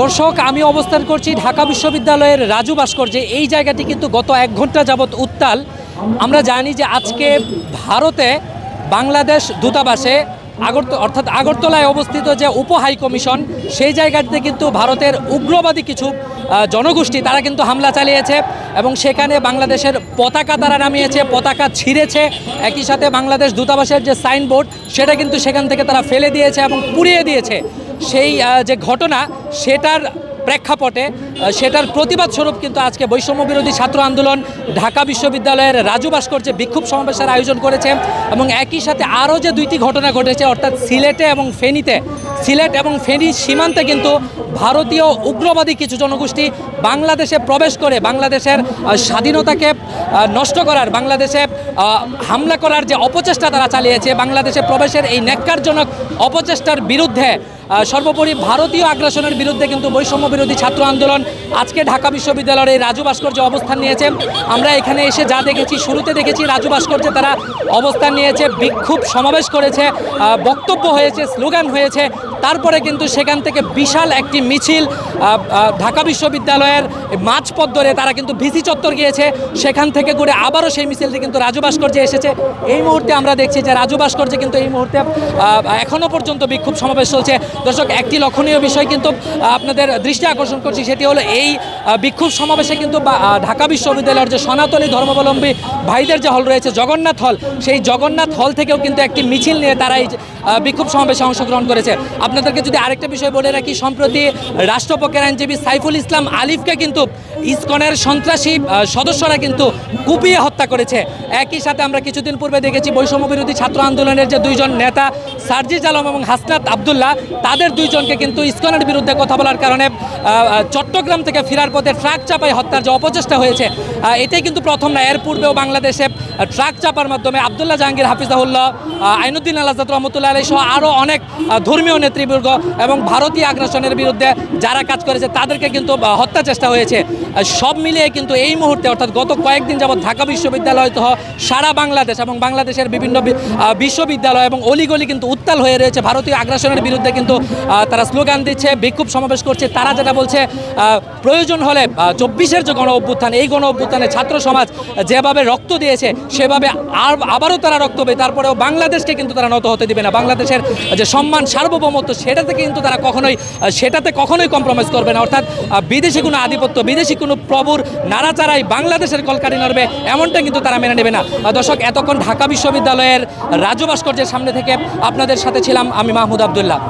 দর্শক, আমি অবস্থান করছি ঢাকা বিশ্ববিদ্যালয়ের রাজু ভাস্কর্যে। এই জায়গাটি কিন্তু গত এক ঘণ্টা যাবৎ উত্তাল। আমরা জানি যে আজকে ভারতে বাংলাদেশ দূতাবাসে আগরত, অর্থাৎ আগরতলায় অবস্থিত যে উপ হাই কমিশন, সেই জায়গাটিতে কিন্তু ভারতের উগ্রবাদী কিছু জনগোষ্ঠী, তারা কিন্তু হামলা চালিয়েছে এবং সেখানে বাংলাদেশের পতাকা তারা নামিয়েছে, পতাকা ছিঁড়েছে। একই সাথে বাংলাদেশ দূতাবাসের যে সাইনবোর্ড, সেটা কিন্তু সেখান থেকে তারা ফেলে দিয়েছে এবং পুড়িয়ে দিয়েছে। সেই যে ঘটনা, সেটার প্রেক্ষাপটে সেটার প্রতিবাদ স্বরূপ কিন্তু আজকে বৈষম্য বিরোধী ছাত্র আন্দোলন ঢাকা বিশ্ববিদ্যালয়ের রাজু ভাস্কর্যে বিক্ষোভ সমাবেশের আয়োজন করেছে এবং একই সাথে আরও যে দুইটি ঘটনা ঘটেছে, অর্থাৎ সিলেটে এবং ফেনীতে, সিলেট এবং ফেনী সীমান্তে কিন্তু ভারতীয় উগ্রবাদী কিছু জনগোষ্ঠী বাংলাদেশে প্রবেশ করে, বাংলাদেশের স্বাধীনতাকে নষ্ট করার, বাংলাদেশে হামলা করার যে অপচেষ্টা তারা চালিয়েছে, বাংলাদেশে প্রবেশের এই ন্যাক্কারজনক অপচেষ্টার বিরুদ্ধে সর্বোপরি ভারতীয় আগ্রাসনের বিরুদ্ধে কিন্তু বৈষম্য বিরোধী ছাত্র আন্দোলন আজকে ঢাকা বিশ্ববিদ্যালয়ের রাজু ভাস্কর্য অবস্থান নিয়েছে। আমরা এখানে এসে যা দেখেছি, শুরুতে দেখেছি রাজু ভাস্কর্যে তারা অবস্থান নিয়েছে, বিক্ষোভ সমাবেশ করেছে বক্তব্য হয়েছে, স্লোগান হয়েছে। তারপরে কিন্তু সেখান থেকে বিশাল একটি মিছিল ঢাকা বিশ্ববিদ্যালয়ের মাঝপথ ধরে তারা কিন্তু ভিসি চত্বর গিয়েছে। সেখান থেকে ঘুরে আবারও সেই মিছিলটি কিন্তু রাজু ভাস্কর্যে এসেছে। এই মুহূর্তে আমরা দেখছি যে রাজু ভাস্কর্যে কিন্তু এই মুহূর্তে আহ, এখনও পর্যন্ত বিক্ষোভ সমাবেশ চলছে। দর্শক একটি লক্ষণীয় বিষয় কিন্তু আপনাদের দৃষ্টি আকর্ষণ করছি সেটি হলো এই বিক্ষোভ সমাবেশে কিন্তু ঢাকা বিশ্ববিদ্যালয়ের যে সনাতনী ধর্মাবলম্বী ভাইদের যে হল রয়েছে জগন্নাথ হল সেই জগন্নাথ হল থেকেও কিন্তু একটি মিছিল নিয়ে তারা এই বিক্ষোভ সমাবেশে অংশগ্রহণ করেছে। আপনাদেরকে যদি আরেকটা বিষয় বলে রাখি সম্প্রতি রাষ্ট্রপক্ষের আইনজীবী সাইফুল ইসলাম আলিফকে কিন্তু ইসকনের সন্ত্রাসী সদস্যরা কিন্তু কুপিয়ে হত্যা করেছে। একই সাথে আমরা কিছুদিন পূর্বে দেখেছি বৈষম্য বিরোধী ছাত্র আন্দোলনের যে দুইজন নেতা, সার্জিজ আলম এবং হাসনাত আবদুল্লাহ, তাদের দুইজনকে কিন্তু ইসকনের বিরুদ্ধে কথা বলার কারণে চট্টগ্রাম থেকে ফেরার পথে ট্রাক চাপায় হত্যার যে অপচেষ্টা হয়েছে এটাই কিন্তু প্রথম না। এর পূর্বেও বাংলাদেশে ট্রাক চাপার মাধ্যমে আবদুল্লাহ জাহাঙ্গীর হাফিজাহুল্লাহ আইনুদ্দিন আলাজাদ রহমতুল্লাহ আলী সহ আরও অনেক ধর্মীয় নেতৃবর্গ এবং ভারতীয় আগ্রাসনের বিরুদ্ধে যারা কাজ করেছে, তাদেরকে কিন্তু হত্যা চেষ্টা হয়েছে। সব মিলিয়ে কিন্তু এই মুহূর্তে, অর্থাৎ গত কয়েকদিন যাবৎ ঢাকা বিশ্ববিদ্যালয় সহ সারা বাংলাদেশ এবং বাংলাদেশের বিভিন্ন বিশ্ববিদ্যালয় এবং অলিগলি কিন্তু উত্তাল হয়ে রয়েছে। ভারতীয় আগ্রাসনের বিরুদ্ধে কিন্তু তারা স্লোগান দিচ্ছে, বিক্ষোভ সমাবেশ করছে। তারা যেটা বলছে প্রয়োজন হলে চব্বিশের যে গণ অভ্যুত্থান, এই গণ অভ্যুত্থানে ছাত্র সমাজ যেভাবে রক্ত দিয়েছে, সেভাবে আর আবারও তারা রক্ত দেবে। তারপরেও বাংলাদেশকে কিন্তু তারা নত হতে দিবে না। বাংলাদেশের যে সম্মান, সার্বভৌমত্ব, সেটাতে কিন্তু তারা কখনোই সেটাতে কখনোই কম্প্রোমাইজ করবে না। অর্থাৎ বিদেশি কোনো আধিপত্য, বিদেশি কোনো প্রভুর নাড়াচাড়াই বাংলাদেশের কলকারি নড়বে, এমনটা কিন্তু তারা মেনে নেবে না। দর্শক, এতক্ষণ ঢাকা বিশ্ববিদ্যালয়ের রাজু ভাস্কর্যের সামনে থেকে আপনাদের সাথে ছিলাম আমি মাহমুদ আবদুল্লাহ।